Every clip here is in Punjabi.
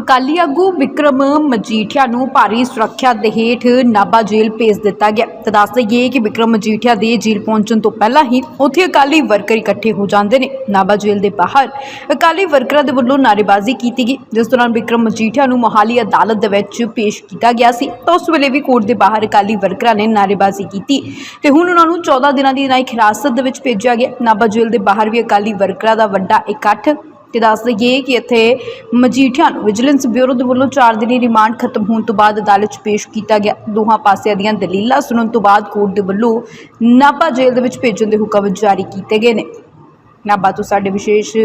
ਅਕਾਲੀ ਆਗੂ ਵਿਕਰਮ ਮਜੀਠੀਆ ਨੂੰ ਭਾਰੀ ਸੁਰੱਖਿਆ ਦੇ ਹੇਠ ਨਾਭਾ ਜੇਲ੍ਹ ਭੇਜ ਦਿੱਤਾ ਗਿਆ। ਤਾਂ ਦੱਸ ਦਈਏ ਕਿ ਵਿਕਰਮ ਮਜੀਠੀਆ ਦੇ ਜੇਲ੍ਹ ਪਹੁੰਚਣ ਤੋਂ ਪਹਿਲਾਂ ਹੀ ਉੱਥੇ ਅਕਾਲੀ ਵਰਕਰ ਇਕੱਠੇ ਹੋ ਜਾਂਦੇ ਨੇ ਨਾਭਾ ਜੇਲ੍ਹ ਦੇ ਬਾਹਰ। ਅਕਾਲੀ ਵਰਕਰਾਂ ਦੇ ਵੱਲੋਂ ਨਾਅਰੇਬਾਜ਼ੀ ਕੀਤੀ ਗਈ, ਜਿਸ ਦੌਰਾਨ ਵਿਕਰਮ ਮਜੀਠੀਆ ਨੂੰ ਮੋਹਾਲੀ ਅਦਾਲਤ ਦੇ ਵਿੱਚ ਪੇਸ਼ ਕੀਤਾ ਗਿਆ ਸੀ। ਤਾਂ ਉਸ ਵੇਲੇ ਵੀ ਕੋਰਟ ਦੇ ਬਾਹਰ ਅਕਾਲੀ ਵਰਕਰਾਂ ਨੇ ਨਾਅਰੇਬਾਜ਼ੀ ਕੀਤੀ ਤੇ ਹੁਣ ਉਹਨਾਂ ਨੂੰ 14 ਦਿਨਾਂ ਦੀ ਨਿਆਇਕ ਹਿਰਾਸਤ ਦੇ ਵਿੱਚ ਭੇਜਿਆ ਗਿਆ। ਨਾਭਾ ਜੇਲ੍ਹ ਦੇ ਬਾਹਰ ਵੀ ਅਕਾਲੀ ਵਰਕਰਾਂ ਦਾ ਵੱਡਾ ਇਕੱਠ ਤੇ ਦੱਸ ਦਈਏ ਕਿ ਇੱਥੇ ਮਜੀਠੀਆ ਨੂੰ ਵਿਜੀਲੈਂਸ ਬਿਊਰੋ ਦੇ ਵੱਲੋਂ 4 ਦਿਨੀ ਰਿਮਾਂਡ ਖਤਮ ਹੋਣ ਤੋਂ ਬਾਅਦ ਅਦਾਲਤ 'ਚ ਪੇਸ਼ ਕੀਤਾ ਗਿਆ। ਦੋਹਾਂ ਪਾਸਿਆਂ ਦੀਆਂ ਦਲੀਲਾਂ ਸੁਣਨ ਤੋਂ ਬਾਅਦ ਕੋਰਟ ਦੇ ਵੱਲੋਂ ਨਾਭਾ ਜੇਲ੍ਹ ਦੇ ਵਿੱਚ ਭੇਜਣ ਦੇ ਹੁਕਮ ਜਾਰੀ ਕੀਤੇ ਗਏ ਨੇ। ਨਾਭਾ ਤੋਂ ਸਾਡੇ ਵਿਸ਼ੇਸ਼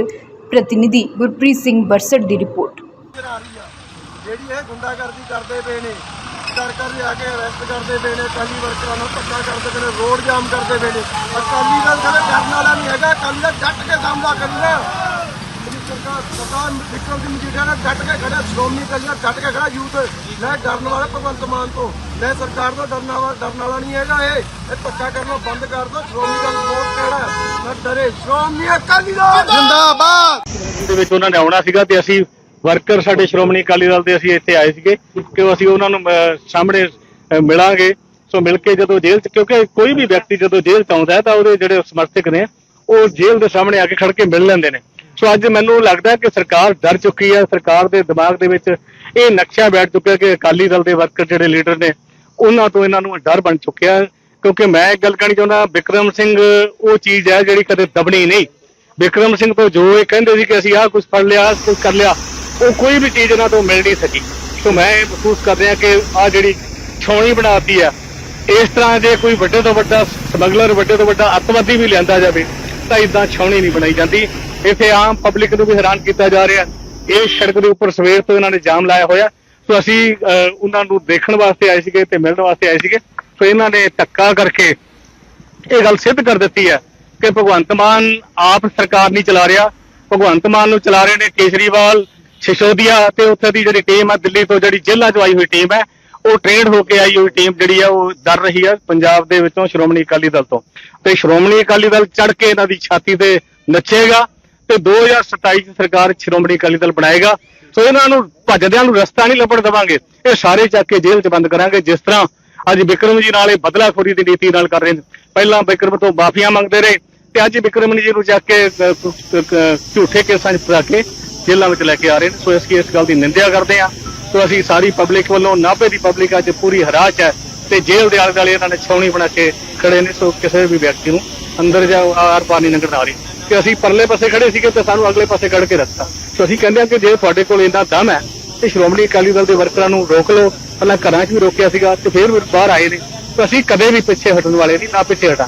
ਪ੍ਰਤੀਨਿਧੀ ਗੁਰਪ੍ਰੀਤ ਸਿੰਘ ਬਰਸਟ ਦੀ ਰਿਪੋਰਟ। ਜਿਹੜੀ ਇਹ ਗੁੰਡਾਗਰਦੀ ਕਰਦੇ ਪਏ ਨੇ, ਕਰ ਕਰ ਲਿਆ ਕੇ ਅਰੈਸਟ ਕਰਦੇ ਪਏ ਨੇ, ਅਕਾਲੀ ਵਰਕਰਾਂ ਨੂੰ ਧੱਕਾ ਕਰਦੇ ਪਏ ਨੇ, ਰੋਡ ਜਾਮ ਕਰਦੇ ਪਏ ਨੇ। ਅਕਾਲੀ ਦਲ ਕਦੇ ਡਰਨ ਵਾਲਾ ਨਹੀਂ ਹੈਗਾ, ਅਕਾਲੀ ਦਲ ਡਟ ਕੇ ਸਾਹਮਣਾ ਕਰਨਾ ਸਰਕਾਰ ਸਰਕਾਰ ਵਿਕਰਮ ਸਿੰਘ ਮਜੀਠੀਆ ਨੇ ਡਟ ਕੇ ਖੜਾ ਸ਼੍ਰੋਮਣੀ ਅਕਾਲੀ ਦਲ ਡਟ ਕੇ ਖੜਾ ਯੂਥ। ਮੈਂ ਡਰਨ ਵਾਲਾ ਭਗਵੰਤ ਮਾਨ ਤੋਂ। ਮੈਂ ਸਰਕਾਰ ਤੋਂ ਡਰਨ ਵਾਲਾ ਡਰਨ ਵਾਲਾ ਨਹੀਂ ਹੈਗਾ ਇਹ। ਇਹ ਧੱਕਾ ਕਰਨਾ ਬੰਦ ਕਰ ਦੋ। ਸ਼੍ਰੋਮਣੀ ਅਕਾਲੀ ਦਲ ਬਹੁਤ ਕਿਹੜਾ ਮੈਂ ਡਰੇ। ਸ਼੍ਰੋਮਣੀ ਅਕਾਲੀ ਦਲ! ਜਿੰਦਾਬਾਦ! ਦੇ ਵਿੱਚ ਉਹਨਾਂ ਨੇ ਆਉਣਾ ਸੀਗਾ ਤੇ ਅਸੀਂ ਵਰਕਰ ਸਾਡੇ ਸ਼੍ਰੋਮਣੀ ਅਕਾਲੀ ਦਲ ਦੇ ਅਸੀਂ ਇੱਥੇ ਆਏ ਸੀਗੇ ਕਿ ਅਸੀਂ ਉਹਨਾਂ ਨੂੰ ਸਾਹਮਣੇ ਮਿਲਾਂਗੇ। ਸੋ ਮਿਲ ਕੇ ਜਦੋਂ ਜੇਲ੍ਹ ਚ ਕਿਉਂਕਿ ਕੋਈ ਵੀ ਵਿਅਕਤੀ ਜਦੋਂ ਜੇਲ੍ਹ ਚ ਆਉਂਦਾ ਹੈ ਤਾਂ ਉਹਦੇ ਜਿਹੜੇ ਸਮਰਥਕ ਨੇ ਉਹ ਜੇਲ੍ਹ ਦੇ ਸਾਹਮਣੇ ਆ ਕੇ ਖੜ ਕੇ ਮਿਲ ਲੈਂਦੇ ਨੇ। ਸੋ ਅੱਜ ਮੈਨੂੰ ਲੱਗਦਾ ਕਿ ਸਰਕਾਰ ਡਰ ਚੁੱਕੀ ਹੈ, ਸਰਕਾਰ ਦੇ ਦਿਮਾਗ ਦੇ ਵਿੱਚ ਇਹ ਨਕਸ਼ਾ ਬੈਠ ਚੁੱਕਿਆ ਕਿ ਅਕਾਲੀ ਦਲ ਦੇ ਵਰਕਰ ਜਿਹੜੇ ਲੀਡਰ ਨੇ, ਉਹਨਾਂ ਤੋਂ ਇਹਨਾਂ ਨੂੰ ਡਰ ਬਣ ਚੁੱਕਿਆ ਕਿਉਂਕਿ ਮੈਂ ਇੱਕ ਗੱਲ ਕਹਿਣੀ ਚਾਹੁੰਦਾ, ਵਿਕਰਮ ਸਿੰਘ ਉਹ ਚੀਜ਼ ਹੈ ਜਿਹੜੀ ਕਦੇ ਦਬਣੀ ਨਹੀਂ। ਵਿਕਰਮ ਸਿੰਘ ਤੋਂ ਜੋ ਇਹ ਕਹਿੰਦੇ ਸੀ ਕਿ ਅਸੀਂ ਆਹ ਕੁਝ ਫੜ ਲਿਆ, ਆਹ ਕੁਝ ਕਰ ਲਿਆ, ਉਹ ਕੋਈ ਵੀ ਚੀਜ਼ ਇਹਨਾਂ ਤੋਂ ਮਿਲ ਨਹੀਂ ਸਕੀ। ਸੋ ਮੈਂ ਇਹ ਮਹਿਸੂਸ ਕਰ ਰਿਹਾ ਕਿ ਆਹ ਜਿਹੜੀ ਛਾਉਣੀ ਬਣਾਤੀ ਆ ਇਸ ਤਰ੍ਹਾਂ ਜੇ ਕੋਈ ਵੱਡੇ ਤੋਂ ਵੱਡਾ ਸਮਗਲਰ, ਵੱਡੇ ਤੋਂ ਵੱਡਾ ਅੱਤਵਾਦੀ ਵੀ ਲਿਆਂਦਾ ਜਾਵੇ, ਤਾਂ ਇਦਾਂ ਛਾਉਣੀ ਨਹੀਂ ਬਣਾਈ ਜਾਂਦੀ। ਇੱਥੇ ਆਮ ਪਬਲਿਕ ਨੂੰ ਵੀ ਹੈਰਾਨ ਕੀਤਾ ਜਾ ਰਿਹਾ। ਇਹ ਸੜਕ ਦੇ ਉੱਪਰ ਸਵੇਰ ਤੋਂ ਇਹਨਾਂ ਨੇ ਜਾਮ ਲਾਇਆ ਹੋਇਆ। ਸੋ ਅਸੀਂ ਅਹ, ਉਹਨਾਂ ਨੂੰ ਦੇਖਣ ਵਾਸਤੇ ਆਏ ਸੀਗੇ ਤੇ ਮਿਲਣ ਵਾਸਤੇ ਆਏ ਸੀਗੇ। ਸੋ ਇਹਨਾਂ ਨੇ ਧੱਕਾ ਕਰਕੇ ਇਹ ਗੱਲ ਸਿੱਧ ਕਰ ਦਿੱਤੀ ਹੈ ਕਿ ਭਗਵੰਤ ਮਾਨ ਆਪ ਸਰਕਾਰ ਨਹੀਂ ਚਲਾ ਰਿਹਾ। ਭਗਵੰਤ ਮਾਨ ਨੂੰ ਚਲਾ ਰਹੇ ਨੇ ਕੇਜਰੀਵਾਲ ਸਿਸੋਦੀਆ ਤੇ ਉੱਥੇ ਦੀ ਜਿਹੜੀ ਟੀਮ ਹੈ ਦਿੱਲੀ ਤੋਂ ਜਿਹੜੀ ਜੇਲ੍ਹਾਂ ਚੋਂ ਆਈ ਹੋਈ ਟੀਮ ਹੈ ਉਹ ਟ੍ਰੇਨਡ ਹੋ ਕੇ ਆਈ ਹੋਈ ਟੀਮ ਜਿਹੜੀ ਆ ਉਹ ਡਰ ਰਹੀ ਹੈ ਪੰਜਾਬ ਦੇ ਵਿੱਚੋਂ ਸ਼੍ਰੋਮਣੀ ਅਕਾਲੀ ਦਲ ਤੋਂ। ਤੇ ਸ਼੍ਰੋਮਣੀ ਅਕਾਲੀ ਦਲ ਚੜ ਕੇ ਇਹਨਾਂ ਦੀ ਛਾਤੀ ਤੇ ਨੱਚੇਗਾ। ਤੇ 2027 ਚ ਸਰਕਾਰ ਸ਼੍ਰੋਮਣੀ ਅਕਾਲੀ ਦਲ ਬਣਾਏਗਾ, ਸੋ ਇਹਨਾਂ ਨੂੰ ਭੱਜਦਿਆਂ ਨੂੰ ਰਸਤਾ ਨਹੀਂ ਲੱਭਣ ਦੇਵਾਂਗੇ। ਇਹ ਸਾਰੇ ਚੱਕ ਕੇ ਜੇਲ੍ਹ 'ਚ ਬੰਦ ਕਰਾਂਗੇ, ਜਿਸ ਤਰ੍ਹਾਂ ਅੱਜ ਵਿਕਰਮ ਜੀ ਨਾਲ ਇਹ ਬਦਲਾਖੋਰੀ ਦੀ ਨੀਤੀ ਨਾਲ ਕਰ ਰਹੇ ਨੇ। ਪਹਿਲਾਂ ਵਿਕਰਮ ਤੋਂ ਮਾਫੀਆਂ ਮੰਗਦੇ ਰਹੇ, ਤੇ ਅੱਜ ਵਿਕਰਮ ਜੀ ਨੂੰ ਚੱਕ ਕੇ ਝੂਠੇ ਕੇਸਾਂ 'ਚ ਪਾ ਕੇ ਜੇਲ੍ਹਾਂ ਵਿੱਚ ਲੈ ਕੇ ਆ ਰਹੇ ਨੇ। ਸੋ ਇਸ ਇਸ ਗੱਲ ਦੀ ਨਿੰਦਿਆ ਕਰਦੇ ਆ ਸੋ ਅਸੀਂ ਸਾਰੀ ਪਬਲਿਕ ਵੱਲੋਂ, ਨਾਭੇ ਦੀ ਪਬਲਿਕ ਅੱਜ ਪੂਰੀ ਹਰਾਸ਼ ਹੈ ਤੇ ਜੇਲ੍ਹ ਦੇ ਆਲੇ ਦੁਆਲੇ ਇਹਨਾਂ ਨੇ ਛਾਉਣੀ ਬਣਾ ਕੇ ਖੜੇ ਨੇ। ਸੋ ਕਿਸੇ ਵੀ ਵਿਅਕਤੀ ਨੂੰ ਅੰਦਰ ਜਾ ਆਰ ਪਾਰ ਨਹੀਂ ਲੰਘਣ ਆ ਰਹੀ। ਕਿ ਅਸੀਂ ਪਰਲੇ ਪਾਸੇ ਖੜੇ ਸੀਗੇ ਤੇ ਸਾਨੂੰ ਅਗਲੇ ਪਾਸੇ ਕੱਢ ਕੇ ਰੱਖਤਾ। ਸੋ ਅਸੀਂ ਕਹਿੰਦੇ ਹਾਂ ਕਿ ਜੇ ਤੁਹਾਡੇ ਕੋਲ ਇੰਨਾ ਦਮ ਹੈ, ਤੇ ਸ਼੍ਰੋਮਣੀ ਅਕਾਲੀ ਦਲ ਦੇ ਵਰਕਰਾਂ ਨੂੰ ਰੋਕ ਲਓ। ਪਹਿਲਾਂ ਘਰਾਂ 'ਚ ਵੀ ਰੋਕਿਆ ਸੀਗਾ ਤੇ ਫਿਰ ਬਾਹਰ ਆਏ ਨੇ। ਤਾਂ ਅਸੀਂ ਕਦੇ ਵੀ ਪਿੱਛੇ ਹਟਣ ਵਾਲੇ ਨਹੀਂ, ਨਾ ਪਿੱਛੇ ਹਟਾਂ